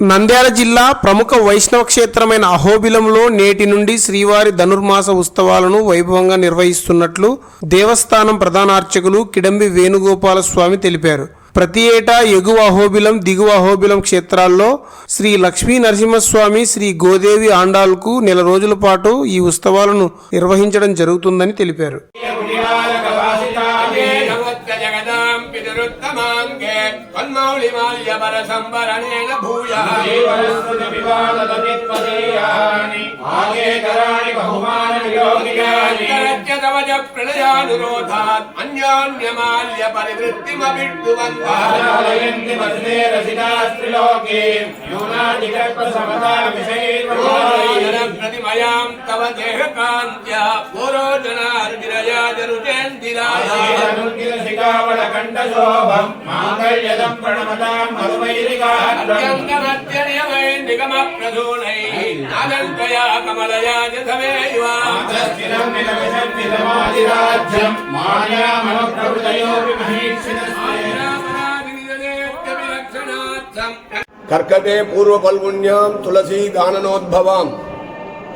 నంద్యాల జిల్లా ప్రముఖ వైష్ణవ క్షేత్రమైన అహోబిలంలో నేటి నుండి శ్రీవారి ధనుర్మాస ఉత్సవాలను వైభవంగా నిర్వహిస్తున్నట్లు దేవస్థానం ప్రధాన అర్చకులు కిడంబి వేణుగోపాల స్వామి తెలిపారు. ప్రతి ఏటా ఎగువ అహోబిలం దిగువ అహోబిలం క్షేత్రాల్లో శ్రీ లక్ష్మీ నరసింహస్వామి శ్రీ గోదేవి ఆండాల్కు నెల రోజుల పాటు ఈ ఉత్సవాలను నిర్వహించడం జరుగుతుందని తెలిపారు. నమత్త జగదాం పితరుత్తమాంగే కన్మౌళిమాల్యపర సంవరణేన భూయ కరత్యతవజ ప్రణయానురోధాత్ అన్యోన్యమాల్య ప్రతిమయాం తవ దేహకాంత్య పూరోజనార్విరయాజరుజేందిరాయ మాంగళ్యదం ప్రణమతాం మధుమైరికాగ్రం అత్యంగమత్యనియమై నిగమప్రధూనై నాగంతయా కమలయా జధమేయువా స్థిరం నిలమిషం నిలమాదిరాజ్యం మాయామనుప్రవృతయోపి కర్కటే పూర్వ పల్గుణ్యాం తులసీ గాననోద్భవాం.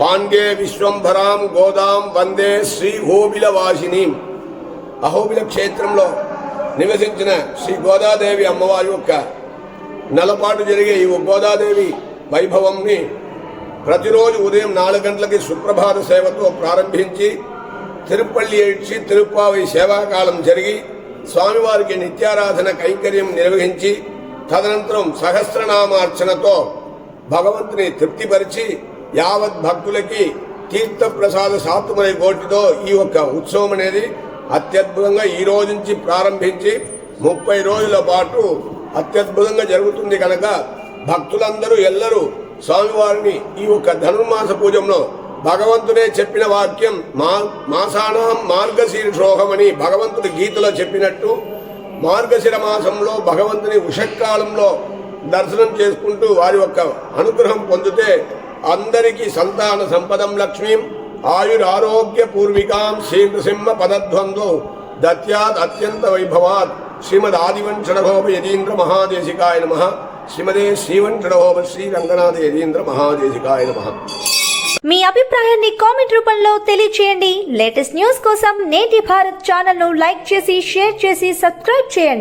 పాండ్యే విశ్వంభరాం గోదాం వందే శ్రీ హోబిల వాసిని అహోబిల క్షేత్రంలో నివసించిన శ్రీ గోదాదేవి అమ్మవారి యొక్క నెలపాటు జరిగే ఈ గోదాదేవి వైభవంని ప్రతిరోజు ఉదయం నాలుగు గంటలకి సుప్రభాత సేవతో ప్రారంభించి తిరుపల్లి ఏడ్చి తిరుప్పావి సేవాకాలం జరిగి స్వామివారికి నిత్యారాధన కైంకర్యం నిర్వహించి తదనంతరం సహస్రనామార్చనతో భగవంతుని తృప్తిపరిచి యావత్ భక్తులకి తీర్థ ప్రసాద కోటితో ఈ యొక్క ఉత్సవం అనేది అత్యద్భుతంగా ఈ రోజు నుంచి ప్రారంభించి ముప్పై రోజుల పాటు అత్యద్భుతంగా జరుగుతుంది కనుక భక్తులందరూ ఎల్లరూ స్వామివారిని ఈ యొక్క ధనుర్మాస పూజంలో భగవంతుడే చెప్పిన వాక్యం మా మాసానాం మార్గశీర్షోహం అని భగవంతుడి గీతలో చెప్పినట్టు మార్గశిర మాసంలో భగవంతుని ఉషకాలంలో దర్శనం చేసుకుంటూ వారి యొక్క అనుగ్రహం పొందితే అందరికీ సంతాన సంపదం లక్ష్మీం. ఆయురారోగ్య పూర్వికాం శ్రీ నృసింహ దత్యాద్ అత్యంత వైభవాత్ శ్రీమద్ ఆదివంశడభోప యతీంద్ర మహాదేశికాయ నమ. శ్రీమదే శ్రీవంశడభోప శ్రీ రంగనాథ యతీంద్ర మహాదేశికాయ నమ. మీ అభిప్రాయాన్ని కామెంట్ రూపంలో తెలియచేయండి. లేటెస్ట్ న్యూస్ కోసం నేటి భారత్ ఛానల్ను లైక్ చేసి షేర్ చేసి సబ్స్క్రైబ్ చేయండి.